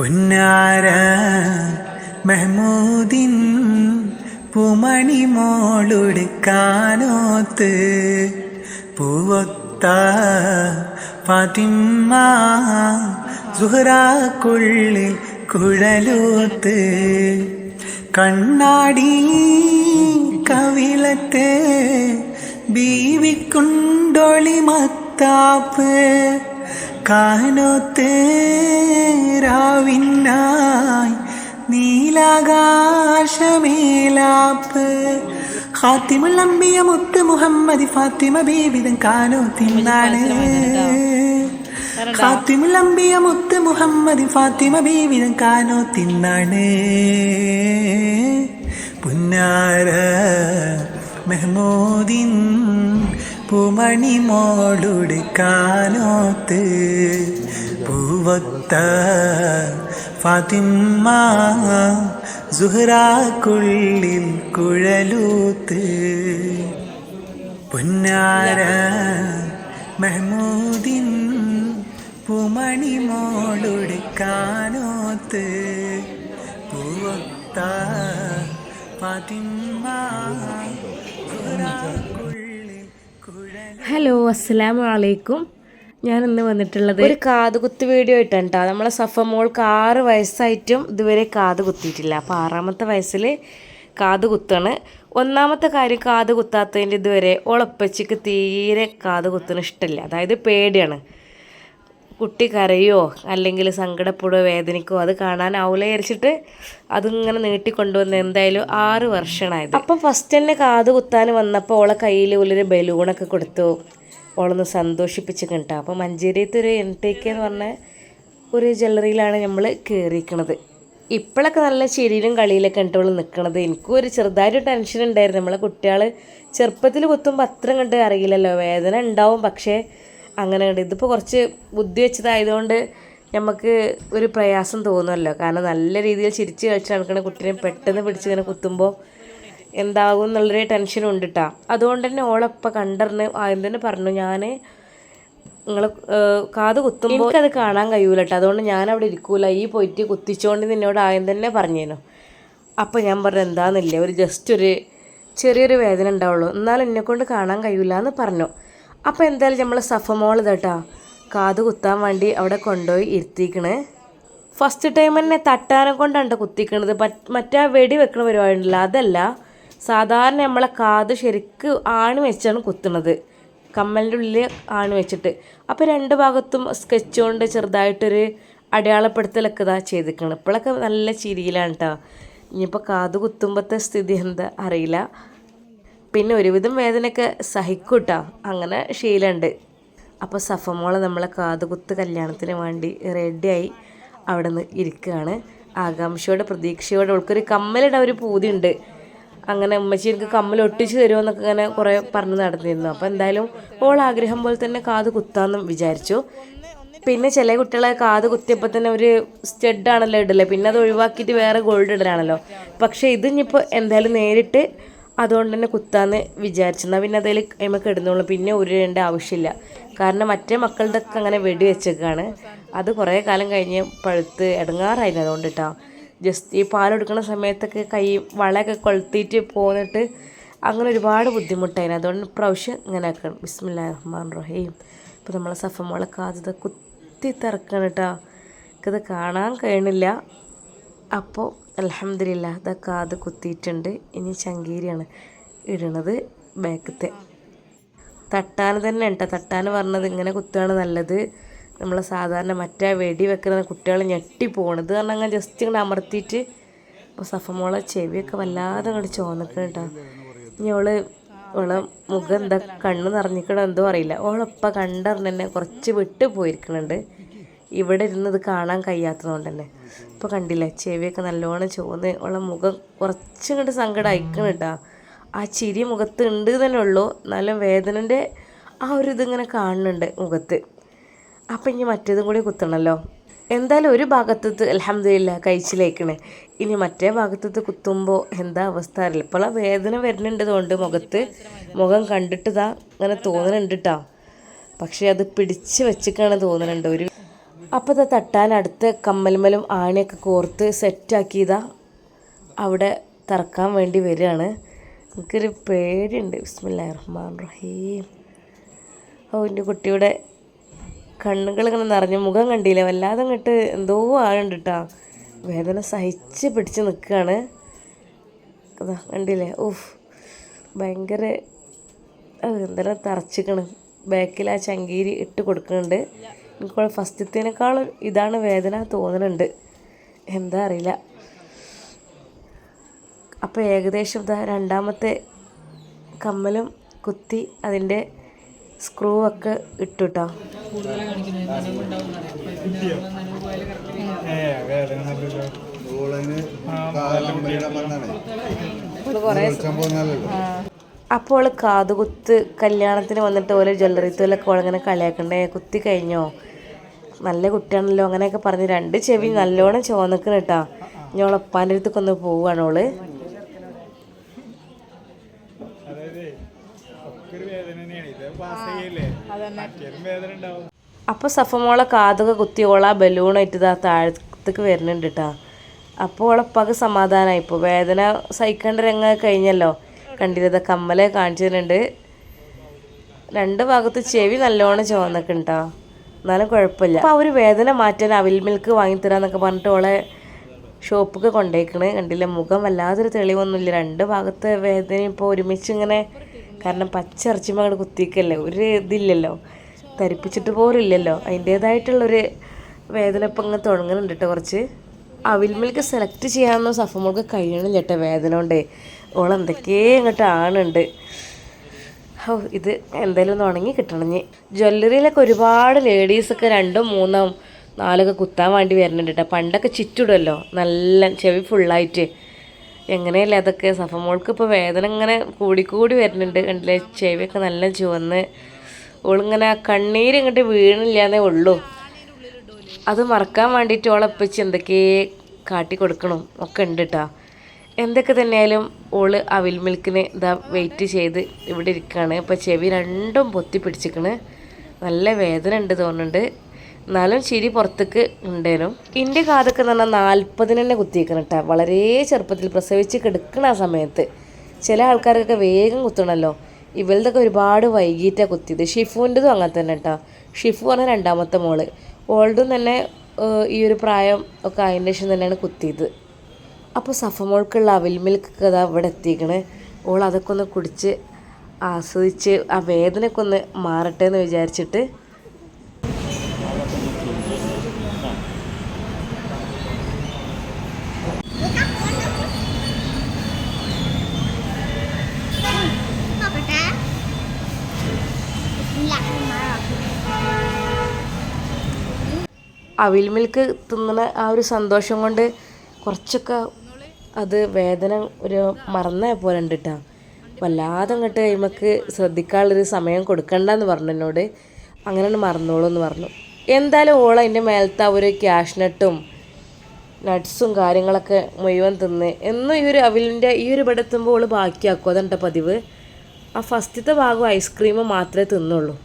പുന്നാര മെഹ്മൂദിൻ പൂമണി മോളുടെ കാനോത്ത് പൂവൊത്ത ഫാത്തിമ്മ സുഹറാക്കുള്ളിൽ കുഴലൂത്ത് കണ്ണാടി കവിളത്ത് ബീവിക്കുണ്ടൊളി മത്താപ്പ് കാനോത്ത് രാവിനായി നീലാകാശമേലാപ്പ്. ഹാത്തിമുൽ അമ്പിയ മുത്ത് മുഹമ്മദ് ഫാത്തിമ ബീബിതൻ കാനോ തിന്നാണ് ഹാത്തിമുൽ അമ്പിയ മുത്ത് മുഹമ്മദ് ഫാത്തിമ ബീബിതൻ കാനോ തിന്നാണ് പുന്നാര മെഹ്മൂദിൻ പൂമണി മോളുടെ കാനോത്ത് പൂവത്ത ഫാത്തിമ്മ സുഹറാക്കുള്ളിൽ കുഴലൂത്ത് പുന്നാര പൂമണി മോളുടെ കാനോത്ത് പൂവത്ത ഫാത്തിമ്മ സുഹറാക്കുള്ളിൽ ഹലോ അസ്സലാമു അലൈക്കും ഞാൻ ഇന്ന് വന്നിട്ടുള്ളത് ഒരു കാതുകുത്ത് വീഡിയോ ഇട്ടാണ് കേട്ടോ നമ്മളെ സഫ മോൾക്ക് ആറ് വയസ്സായിട്ടും ഇതുവരെ കാത് കുത്തിയിട്ടില്ല. അപ്പോൾ ആറാമത്തെ വയസ്സിൽ കാത് കുത്താണ്. ഒന്നാമത്തെ കാര്യം കാത് കുത്താത്തതിന്റെ ഇതുവരെ ഓളപ്പച്ചിക്ക് തീരെ കാത് കുത്തുന്ന ഇഷ്ടമില്ല. അതായത് പേടിയാണ്. കുട്ടി കരയോ അല്ലെങ്കിൽ സങ്കടപ്പെടുകയോ വേദനിക്കോ അത് കാണാനാവില്ല വിചാരിച്ചിട്ട് അതിങ്ങനെ നീട്ടിക്കൊണ്ടുവന്ന് എന്തായാലും ആറ് വർഷമായത്. അപ്പം ഫസ്റ്റ് തന്നെ കാത് കുത്താൻ വന്നപ്പോൾ ഓളെ കയ്യിൽ ഉള്ളൊരു ബലൂണൊക്കെ കൊടുത്തു. ഓളൊന്ന് സന്തോഷിപ്പിച്ച് കിട്ടാം അപ്പം മഞ്ചേരിയത്തെ ഒരു എൻ ടി കെ എന്ന് പറഞ്ഞ ഒരു ജ്വല്ലറിയിലാണ് നമ്മൾ കയറിയിരിക്കണത് ഇപ്പോഴൊക്കെ നല്ല ശരീരം കളിയിലൊക്കെ കണ്ടോൾ നിൽക്കണത് എനിക്കും ഒരു ചെറുതായിട്ട് ടെൻഷൻ ഉണ്ടായിരുന്നു. നമ്മളെ കുട്ടികൾ ചെറുപ്പത്തിൽ കുത്തുമ്പോൾ അത്ര കണ്ട് അറിയില്ലല്ലോ. വേദന ഉണ്ടാവും പക്ഷേ അങ്ങനെ ഉണ്ട് ഇതിപ്പോൾ കുറച്ച് ബുദ്ധി വെച്ചതായതുകൊണ്ട് നമുക്ക് ഒരു പ്രയാസം തോന്നുമല്ലോ കാരണം നല്ല രീതിയിൽ ചിരിച്ച് കളിച്ച് നടക്കുന്ന കുട്ടീനെ പെട്ടെന്ന് പിടിച്ച് ഇങ്ങനെ കുത്തുമ്പോൾ എന്താകും എന്നുള്ളൊരു ടെൻഷൻ ഉണ്ട് കേട്ടോ അതുകൊണ്ട് തന്നെ ഓളപ്പം കണ്ടറിഞ്ഞ് ആദ്യം തന്നെ പറഞ്ഞു ഞാൻ നിങ്ങൾ കാത് കുത്തുമ്പോൾ എനിക്കത് കാണാൻ കഴിയൂല കേട്ടോ അതുകൊണ്ട് ഞാൻ അവിടെ ഇരിക്കൂല. ഈ പോയിട്ട് കുത്തിച്ചോണ്ട് നിന്നോട് ആദ്യം തന്നെ പറഞ്ഞേനു. അപ്പോൾ ഞാൻ പറഞ്ഞു എന്താണെന്നില്ല ഒരു ജസ്റ്റ് ഒരു ചെറിയൊരു വേദന ഉണ്ടാവുള്ളൂ. എന്നാലും എന്നെക്കൊണ്ട് കാണാൻ കഴിയൂല എന്ന് പറഞ്ഞു. അപ്പോൾ എന്തായാലും നമ്മൾ സഫമോൾ ഇതട്ടാ കാത് കുത്താൻ വേണ്ടി അവിടെ കൊണ്ടുപോയി ഇരുത്തിക്കണേ. ഫസ്റ്റ് ടൈം തന്നെ തട്ടാനം കൊണ്ടാണ് കുത്തിക്കണത്. മറ്റേ വെടി വെക്കണ പരിപാടിയുണ്ടല്ല അതല്ല. സാധാരണ നമ്മളെ കാത് ശരിക്ക് ആണ് വെച്ചാണ് കുത്തുന്നത്. കമ്മലിന്റെ ഉള്ളിൽ ആണ് വെച്ചിട്ട്. അപ്പോൾ രണ്ട് ഭാഗത്തും സ്കെച്ച് കൊണ്ട് ചെറുതായിട്ടൊരു അടയാളപ്പെടുത്തലൊക്കെ ഇതാ ചെയ്തിരിക്കണം ഇപ്പോഴൊക്കെ നല്ല ചിരിയിലാണ് കേട്ടോ ഇനിയിപ്പോൾ കാത് കുത്തുമ്പോഴത്തെ സ്ഥിതി എന്താ അറിയില്ല. പിന്നെ ഒരുവിധം വേദനയൊക്കെ സഹിക്കൂട്ടാ. അങ്ങനെ ശീലമുണ്ട് അപ്പോൾ സഫമോളെ നമ്മളെ കാതുകുത്ത് കല്യാണത്തിന് വേണ്ടി റെഡിയായി അവിടെ നിന്ന് ഇരിക്കുകയാണ് ആകാംക്ഷയോടെ പ്രതീക്ഷയോടെ അവൾക്കൊരു കമ്മലിടാൻ ഒരു പൂതിയുണ്ട്. അങ്ങനെ ഉമ്മച്ചി എനിക്ക് കമ്മൽ ഒട്ടിച്ച് തരുമെന്നൊക്കെ ഇങ്ങനെ കുറേ പറഞ്ഞ് നടന്നിരുന്നു. അപ്പോൾ എന്തായാലും ഓൾ ആഗ്രഹം പോലെ തന്നെ കാത് കുത്താമെന്നും വിചാരിച്ചു. പിന്നെ ചില കുട്ടികളെ കാത് കുത്തിയപ്പോൾ തന്നെ ഒരു സ്റ്റെഡാണല്ലോ ഇടല്ലേ പിന്നെ അത് ഒഴിവാക്കിയിട്ട് വേറെ ഗോൾഡ് ഇടലാണല്ലോ. പക്ഷേ ഇത് ഇനിയിപ്പോൾ എന്തായാലും നേരിട്ട് അതുകൊണ്ട് തന്നെ കുത്താന്ന് വിചാരിച്ചു. എന്നാൽ പിന്നെ അതിൽ അതിമൊക്കെ ഇടുന്നുള്ളൂ പിന്നെ ഉരുളേണ്ട ആവശ്യമില്ല. കാരണം മറ്റേ മക്കളുടെ ഒക്കെ അങ്ങനെ വെടി വെച്ചേക്കാണ്. അത് കുറേ കാലം കഴിഞ്ഞ് പഴുത്ത് ഇടങ്ങാറായിരുന്നു അതുകൊണ്ട് കേട്ടോ ജസ്റ്റ് ഈ പാലെടുക്കുന്ന സമയത്തൊക്കെ കൈ വളയൊക്കെ കൊളുത്തിയിട്ട് പോന്നിട്ട് അങ്ങനെ ഒരുപാട് ബുദ്ധിമുട്ടായിരുന്നു. അതുകൊണ്ട് പ്രാവശ്യം ഇങ്ങനെ ആക്കണം. ബിസ്മില്ലാ റഹ്മാൻ റഹീം ഇപ്പോൾ നമ്മളെ സഫമോളെ കാത് കുത്തി തിറക്കണം കേട്ടോ. എനിക്കത് കാണാൻ കഴിയണില്ല. അപ്പോൾ അലഹമില്ല ഇതൊക്കെ അത് കുത്തിയിട്ടുണ്ട്. ഇനി ചങ്കീരിയാണ് ഇടണത് ബാക്കത്തെ. തട്ടാൻ തന്നെ ഉണ്ടോ തട്ടാൻ പറഞ്ഞത് ഇങ്ങനെ കുത്തുകയാണ് നല്ലത്. നമ്മൾ സാധാരണ മറ്റേ വെടി വെക്കുന്ന കുട്ടികൾ ഞെട്ടി പോണത് കാരണം അങ്ങനെ ജസ്റ്റ് ഇങ്ങനെ അമർത്തിയിട്ട് അപ്പോൾ സഫമോളെ ചെവിയൊക്കെ വല്ലാതെ അങ്ങോട്ട് ചോന്നിക്കണം കേട്ടോ ഇനി അവൾ ഓളെ മുഖം എന്താ കണ്ണ് നിറഞ്ഞിക്കണോ എന്തോ അറിയില്ല. ഓളപ്പം കണ്ടറിഞ്ഞ് തന്നെ കുറച്ച് വിട്ടു പോയിരിക്കണുണ്ട്. ഇവിടെ ഇരുന്നത് കാണാൻ കഴിയാത്തതുകൊണ്ട് തന്നെ ഇപ്പോൾ കണ്ടില്ലേ ചെവിയൊക്കെ നല്ലോണം ചുവന്ന് ഉള്ള മുഖം കുറച്ചും കണ്ട് സങ്കടം അയക്കണം കേട്ടോ ആ ചിരി മുഖത്ത് ഉണ്ട് തന്നെ ഉള്ളൂ. നല്ല വേദനന്റെ ആ ഒരു ഇതിങ്ങനെ കാണുന്നുണ്ട് മുഖത്ത്. അപ്പം ഇനി മറ്റേതും കൂടി കുത്തണമല്ലോ എന്തായാലും ഒരു ഭാഗത്തത്ത് അലഹമില്ല കഴിച്ചിലേക്കണേ. ഇനി മറ്റേ ഭാഗത്തത്ത് കുത്തുമ്പോൾ എന്താ അവസ്ഥ അറിയില്ല. ഇപ്പോൾ ആ വേദന വരുന്നുണ്ടതുകൊണ്ട് മുഖത്ത്. മുഖം കണ്ടിട്ട് ഇതാ അങ്ങനെ തോന്നുന്നുണ്ട് കേട്ടോ പക്ഷേ അത് പിടിച്ച് വെച്ചിക്കാണ് തോന്നുന്നുണ്ട് ഒരു അപ്പോൾ അത് തട്ടാൻ അടുത്ത് കമ്മൽമലും ആണിയൊക്കെ കോർത്ത് സെറ്റാക്കിയതാ അവിടെ തറക്കാൻ വേണ്ടി വരികയാണ്. എനിക്കൊരു പേടിയുണ്ട്. ബിസ്മില്ലാ റഹ്മാൻ റഹീം ഓ എന്റെ കുട്ടിയുടെ കണ്ണുകൾ ഇങ്ങനെ നിറഞ്ഞ് മുഖം കണ്ടില്ല? വല്ലാതെ അങ്ങോട്ട് എന്തോ ആളുണ്ട് കേട്ടോ വേദന സഹിച്ച് പിടിച്ച് നിൽക്കുകയാണ്. കണ്ടില്ലേ? ഓഫ് ഭയങ്കര എന്തെല്ലാം തറച്ചിക്കണ് ബാക്കിൽ ആ ചങ്കീരി ഇട്ട് കൊടുക്കുന്നുണ്ട്. എനിക്ക് ഫസ്റ്റത്തേനേക്കാളും ഇതാണ് വേദന തോന്നുന്നുണ്ട് എന്താ അറിയില്ല. അപ്പോൾ ഏകദേശം ഇതാ രണ്ടാമത്തെ കമ്മലും കുത്തി അതിന്റെ സ്ക്രൂ ഒക്കെ ഇട്ടു കേട്ടോ അപ്പോൾ കാതുകുത്ത് കല്യാണത്തിന് വന്നിട്ട് ഓരോ ജ്വല്ലറി തോലൊക്കെ ഓളങ്ങനെ കളിയാക്കണ്ടേ? കുത്തി കഴിഞ്ഞോ? നല്ല കുട്ടിയാണല്ലോ അങ്ങനെയൊക്കെ പറഞ്ഞ് രണ്ട് ചെവി നല്ലോണം ചോന്നിക്കണ കേട്ടാ. ഞാൻ ഉളപ്പാന്റെ അടുത്തൊക്കെ ഒന്ന് പോവുകയാണ് ഓൾ. അപ്പൊ അപ്പോൾ സഫമോളെ കാതൊക്കെ കുത്തി ഓള ബലൂണായിട്ട് ഇതാ താഴത്തേക്ക് വരുന്നുണ്ട് കേട്ടാ. അപ്പോൾ ഓളപ്പക്ക് സമാധാനമായി ഇപ്പോൾ വേദന സഹിക്കേണ്ട രംഗം കഴിഞ്ഞല്ലോ. കണ്ടിരുന്ന കമ്മലെ കാണിച്ചിട്ടുണ്ട് രണ്ട് ഭാഗത്ത് ചെവി നല്ലോണം ചുവന്നൊക്കെ എന്നാലും കുഴപ്പമില്ല. അപ്പോൾ അവർ വേദന മാറ്റാൻ അവിൽ മിൽക്ക് വാങ്ങിത്തരാന്നൊക്കെ പറഞ്ഞിട്ട് ഓളെ ഷോപ്പൊക്കെ കൊണ്ടേക്കണ്. കണ്ടില്ല? മുഖം വല്ലാതൊരു തെളിവൊന്നുമില്ല. രണ്ട് ഭാഗത്തെ വേദന ഇപ്പോൾ ഒരുമിച്ച് ഇങ്ങനെ കാരണം പച്ചിറച്ചി മകൾ കുത്തിക്കല്ലേ? ഒരു ഇതില്ലല്ലോ. തരിപ്പിച്ചിട്ട് പോലും ഇല്ലല്ലോ. അതിന്റേതായിട്ടുള്ളൊരു വേദന ഇപ്പം ഇങ്ങനെ തുടങ്ങുന്നുണ്ട് കേട്ടോ കുറച്ച്. അവിൽ മിൽക്ക് സെലക്ട് ചെയ്യാമെന്നോ സഫമോൾക്ക് കഴിയണില്ല കേട്ടോ വേദന കൊണ്ടേ. ഓൾ എന്തൊക്കെയോ ഇങ്ങോട്ട് ആണുണ്ട്. ഓ ഇത് എന്തായാലും ഒന്ന് ഉണങ്ങി കിട്ടണം ഇനി. ജ്വല്ലറിയിലൊക്കെ ഒരുപാട് ലേഡീസൊക്കെ രണ്ടും മൂന്നും നാലൊക്കെ കുത്താൻ വേണ്ടി വരുന്നുണ്ട് കേട്ടോ പണ്ടൊക്കെ ചുറ്റിടുമല്ലോ നല്ല ചെവി ഫുള്ളായിട്ട് എങ്ങനെയല്ലേ അതൊക്കെ? സഫമോൾക്ക് ഇപ്പോൾ വേദന ഇങ്ങനെ കൂടിക്കൂടി വരുന്നുണ്ട്. കണ്ടില്ലേ? ചെവിയൊക്കെ നല്ല ചുവന്ന്. ഓളിങ്ങനെ കണ്ണീര് ഇങ്ങോട്ട് വീണില്ലാന്നേ ഉള്ളൂ. അത് മറക്കാൻ വേണ്ടിയിട്ട് ഓളെപ്പിച്ച് എന്തൊക്കെ കാട്ടി കൊടുക്കണം ഒക്കെ ഉണ്ട് കേട്ടോ എന്തൊക്കെ തന്നെയായാലും ഓൾ അവിൽ മിൽക്കിന് ഇതാ വെയിറ്റ് ചെയ്ത് ഇവിടെ ഇരിക്കുകയാണ് ഇപ്പോൾ ചെവി രണ്ടും പൊത്തി പിടിച്ചിക്കണ്. നല്ല വേദന ഉണ്ട് തോന്നുന്നുണ്ട്. എന്നാലും ചിരി പുറത്തേക്ക് ഉണ്ടായിരുന്നു ഇന്റെ കാതൊക്കെ എന്ന് പറഞ്ഞാൽ നാൽപ്പതിന് തന്നെ കുത്തിയേക്കണം കേട്ടോ വളരെ ചെറുപ്പത്തിൽ പ്രസവിച്ച് കിടക്കണ ആ സമയത്ത്. ചില ആൾക്കാർക്കൊക്കെ വേഗം കുത്തണമല്ലോ ഇവളതൊക്കെ ഒരുപാട് വൈകിട്ടാണ് കുത്തിയത്. ഷിഫുവിന്റെതും അങ്ങനെ തന്നെ കേട്ടോ ഷിഫു പറഞ്ഞ രണ്ടാമത്തെ മോൾ. ഓൾഡും തന്നെ ഈ ഒരു പ്രായം ഒക്കെ അതിന്റെ ശേഷം തന്നെയാണ് കുത്തിയത്. അപ്പോൾ സഫമോൾക്കുള്ള അവിൽ മിൽക്ക് കഥ ഇവിടെ എത്തിക്കണ്. ഓൾ അതൊക്കെ ഒന്ന് കുടിച്ച് ആസ്വദിച്ച് ആ വേദനയൊക്കെ ഒന്ന് മാറട്ടെ എന്ന് വിചാരിച്ചിട്ട്. അവിൽ മിൽക്ക് തിന്നണ ആ ഒരു സന്തോഷം കൊണ്ട് കുറച്ചൊക്കെ അത് വേദന ഒരു മറന്ന പോലെ ഉണ്ട് കേട്ടോ വല്ലാതെ അങ്ങോട്ട് അയിമക്ക് ശ്രദ്ധിക്കാനുള്ളൊരു സമയം കൊടുക്കണ്ടെന്ന് പറഞ്ഞു എന്നോട്. അങ്ങനെ മറന്നോളൂ എന്ന് പറഞ്ഞു. എന്തായാലും ഓൾ അതിന്റെ മേലത്തെ ഒരു ക്യാഷ്നട്ടും നട്ട്സും കാര്യങ്ങളൊക്കെ മുഴുവൻ തിന്ന്. എന്നും ഈ ഒരു അവിലിന്റെ ഈ ഒരു ഇവിടെ എത്തുമ്പോൾ ഓൾ ബാക്കിയാക്കും. അതാണ് പതിവ്. ആ ഫസ്റ്റത്തെ ഭാഗം ഐസ്ക്രീം മാത്രമേ തിന്നുള്ളൂ.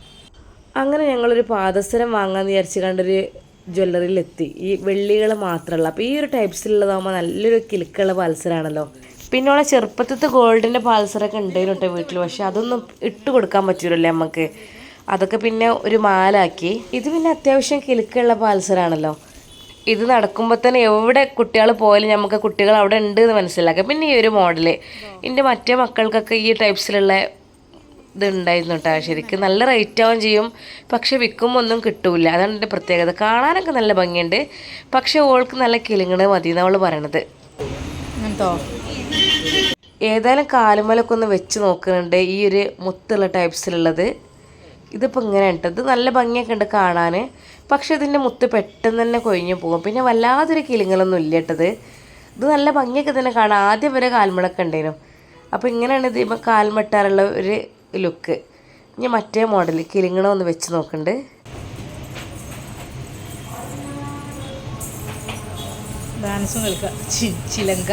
അങ്ങനെ ഞങ്ങളൊരു പാദസരം വാങ്ങാമെന്ന് വിചാരിച്ച് കണ്ടൊരു ജ്വല്ലറിയിലെത്തി. ഈ വെള്ളികൾ മാത്രമല്ല. അപ്പോൾ ഈ ഒരു ടൈപ്സിലുള്ളതാകുമ്പോൾ നല്ലൊരു കിലുക്കുള്ള പാൽസരാണല്ലോ പിന്നെ ഉള്ള ചെറുപ്പത്തിലത്തെ ഗോൾഡിന്റെ പാൽസറൊക്കെ ഉണ്ടായിരുന്നു കേട്ടോ വീട്ടിൽ പക്ഷെ അതൊന്നും ഇട്ട് കൊടുക്കാൻ പറ്റൂലല്ലേ നമുക്ക് അതൊക്കെ പിന്നെ ഒരു മാലാക്കി. ഇത് പിന്നെ അത്യാവശ്യം കിലുക്കുള്ള പാൽസരാണല്ലോ ഇത് നടക്കുമ്പോൾ തന്നെ എവിടെ കുട്ടികൾ പോയാലും നമുക്ക് കുട്ടികൾ അവിടെ ഉണ്ട് എന്ന് മനസ്സിലാക്കാം. പിന്നെ ഈ ഒരു മോഡൽ. എന്റെ മറ്റേ മക്കൾക്കൊക്കെ ഈ ടൈപ്സിലുള്ള ഇത് ഉണ്ടായിരുന്നു കേട്ടോ ശരിക്കും നല്ല റേറ്റ് ആവും ചെയ്യും. പക്ഷെ വിൽക്കുമ്പോൾ ഒന്നും കിട്ടൂല. അതാണ് എന്റെ പ്രത്യേകത. കാണാനൊക്കെ നല്ല ഭംഗിയുണ്ട്. പക്ഷെ ഓൾക്ക് നല്ല കിളിങ്ങണ മതി എന്നവൾ പറയണത്. ഏതായാലും കാലുമലൊക്കെ ഒന്ന് വെച്ച് നോക്കുന്നുണ്ട് ഈ ഒരു മുത്തുള്ള ടൈപ്സിലുള്ളത് ഇതിപ്പോൾ ഇങ്ങനെ ഉണ്ട്. ഇത് നല്ല ഭംഗിയൊക്കെ ഉണ്ട് കാണാൻ പക്ഷെ ഇതിന്റെ മുത്ത് പെട്ടെന്ന് തന്നെ കൊഴിഞ്ഞു പോകും. പിന്നെ വല്ലാതൊരു കിളിങ്ങളൊന്നും ഇല്ല കേട്ടത് ഇത്. നല്ല ഭംഗിയൊക്കെ തന്നെ കാണാം. ആദ്യം വരെ കാൽമുളൊക്കെ ഉണ്ടായിരുന്നു. അപ്പോൾ ഇങ്ങനെയാണ് ഇത് ഇപ്പം കാൽമട്ടാറുള്ള ഒരു ലുക്ക് ഇനി മറ്റേ മോഡൽ കിളിങ്ങണ ഒന്ന് വെച്ച് നോക്കുന്നുണ്ട് ഡാൻസും കളിക്കുക ചിലങ്ക.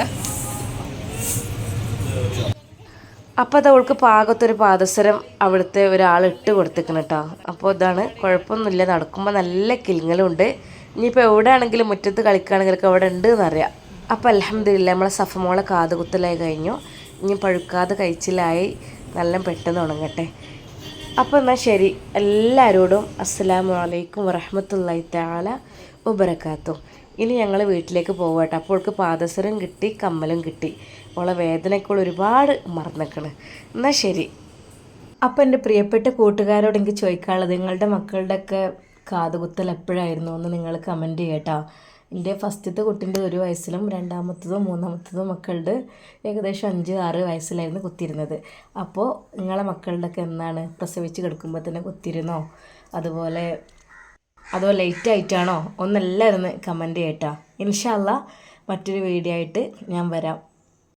അപ്പോൾ അത് അവൾക്ക് പാകത്തൊരു പാദസരം അവിടുത്തെ ഒരാൾ ഇട്ട് കൊടുത്തിക്കണം കേട്ടോ അപ്പോൾ ഇതാണ് കുഴപ്പമൊന്നുമില്ല. നടക്കുമ്പോൾ നല്ല കിളിങ്ങളുണ്ട് ഇനിയിപ്പോൾ എവിടെയാണെങ്കിലും മുറ്റത്ത് കളിക്കുകയാണെങ്കിലൊക്കെ അവിടെ ഉണ്ട് എന്നറിയാം അപ്പോൾ അലഹമില്ല നമ്മളെ സഫമോളെ കാതുകുത്തലായി കഴിഞ്ഞു. ഇനി പഴുക്കാതെ കഴിച്ചിലായി. നല്ല പെട്ടെന്ന് ഉണങ്ങട്ടെ. അപ്പോൾ എന്നാൽ ശരി. എല്ലാവരോടും അസ്സലാമു അലൈക്കും വറഹമത്തല്ലായി താല വബറകാത്തും. ഇനി ഞങ്ങൾ വീട്ടിലേക്ക് പോകട്ടെ അപ്പോൾ അവൾക്ക് പാദസരം കിട്ടി കമ്മലും കിട്ടി. അവളെ വേദനയ്ക്കുള്ള ഒരുപാട് മറന്നിക്കണ്. എന്നാൽ ശരി. അപ്പോൾ എന്റെ പ്രിയപ്പെട്ട കൂട്ടുകാരോട് എനിക്ക് ചോദിക്കാനുള്ളത് നിങ്ങളുടെ മക്കളുടെയൊക്കെ കാതുകുത്തൽ എപ്പോഴായിരുന്നു എന്ന് നിങ്ങൾ കമന്റ് ചെയ്യട്ടോ. എന്റെ ഫസ്റ്റത്തെ കുട്ടീന്റെ ഒരു വയസ്സിലും രണ്ടാമത്തതും മൂന്നാമത്തതും മക്കളുടെ ഏകദേശം അഞ്ച് ആറ് വയസ്സിലായിരുന്നു കുത്തിയിരുന്നത്. അപ്പോൾ നിങ്ങളെ മക്കളുടെയൊക്കെ എന്നാണ്? പ്രസവിച്ച് കിടക്കുമ്പോൾ തന്നെ കുത്തിയിരുന്നോ? അതുപോലെ അതോ ലേറ്റ് ആയിട്ടാണോ? ഇരുന്ന് കമന്റ് ചെയ്യട്ടോ. ഇൻഷാല്ല മറ്റൊരു വീഡിയോ ആയിട്ട് ഞാൻ വരാം.